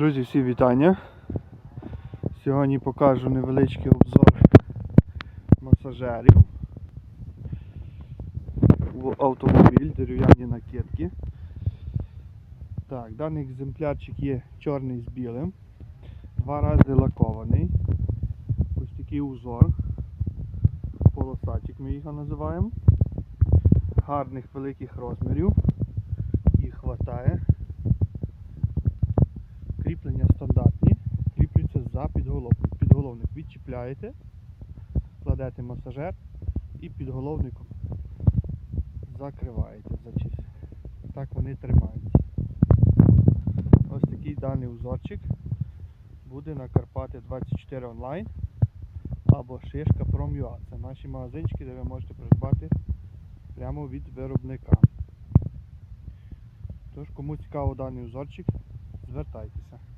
Друзі, всі вітання. Сьогодні покажу невеличкий обзор масажерів в автомобіль, дерев'яні накидки. Так, даний екземплярчик є чорний з білим, два рази лакований. Ось такий узор. Полосатик ми його називаємо. Гарних великих розмірів. Їх хватає. За підголовник. Підголовник відчіпляєте, кладете масажер і підголовником закриваєте. Так вони тримаються. Ось такий даний узорчик буде на Карпати 24 онлайн або Шишка Prom.ua. Це наші магазинчики, де ви можете придбати прямо від виробника. Тож, кому цікаво даний узорчик, звертайтеся.